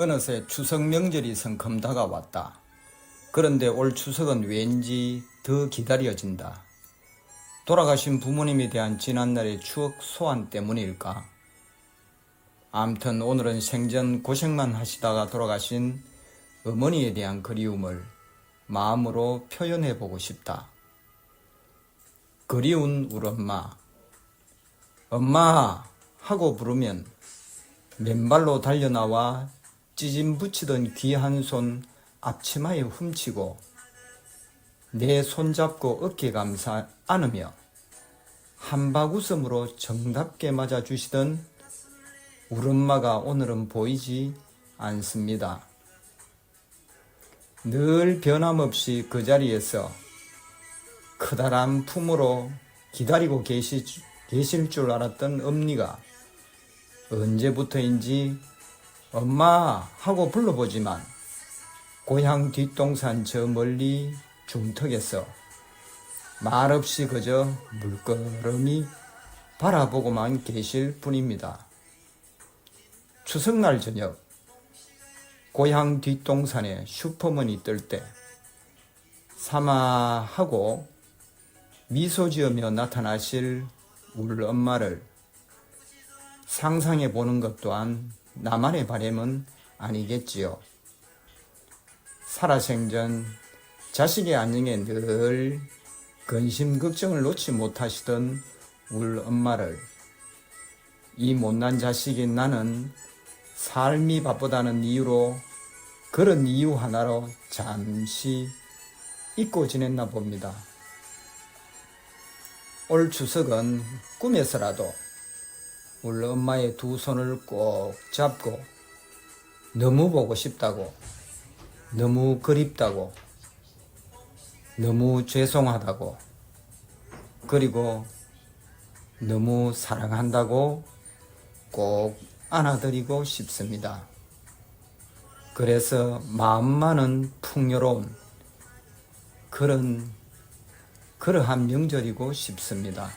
어느새 추석 명절이 성큼 다가왔다. 그런데 올 추석은 왠지 더 기다려진다. 돌아가신 부모님에 대한 지난날의 추억 소환 때문일까? 암튼 오늘은 생전 고생만 하시다가 돌아가신 어머니에 대한 그리움을 마음으로 표현해 보고 싶다. 그리운 우리 엄마. 엄마! 하고 부르면 맨발로 달려나와 찌짐 붙이던 귀 한 손 앞치마에 훔치고 내 손잡고 어깨 감사 안으며 한박 웃음으로 정답게 맞아주시던 우리 엄마가 오늘은 보이지 않습니다. 늘 변함없이 그 자리에서 크다란 품으로 기다리고 계시, 계실 줄 알았던 엄니가 언제부터인지 엄마 하고 불러보지만 고향 뒷동산 저 멀리 중턱에서 말없이 그저 물끄러미 바라보고만 계실 뿐입니다. 추석날 저녁 고향 뒷동산에 슈퍼문이 뜰 때 사마하고 미소 지으며 나타나실 울 엄마를 상상해 보는 것 또한 나만의 바램은 아니겠지요. 살아생전 자식의 안녕에 늘 근심 걱정을 놓지 못하시던 울 엄마를 이 못난 자식인 나는 삶이 바쁘다는 이유로 그런 이유 하나로 잠시 잊고 지냈나 봅니다. 올 추석은 꿈에서라도 우리 엄마의 두 손을 꼭 잡고 너무 보고 싶다고 너무 그립다고 너무 죄송하다고 그리고 너무 사랑한다고 꼭 안아드리고 싶습니다. 그래서 마음만은 풍요로운 그런 그러한 명절이고 싶습니다.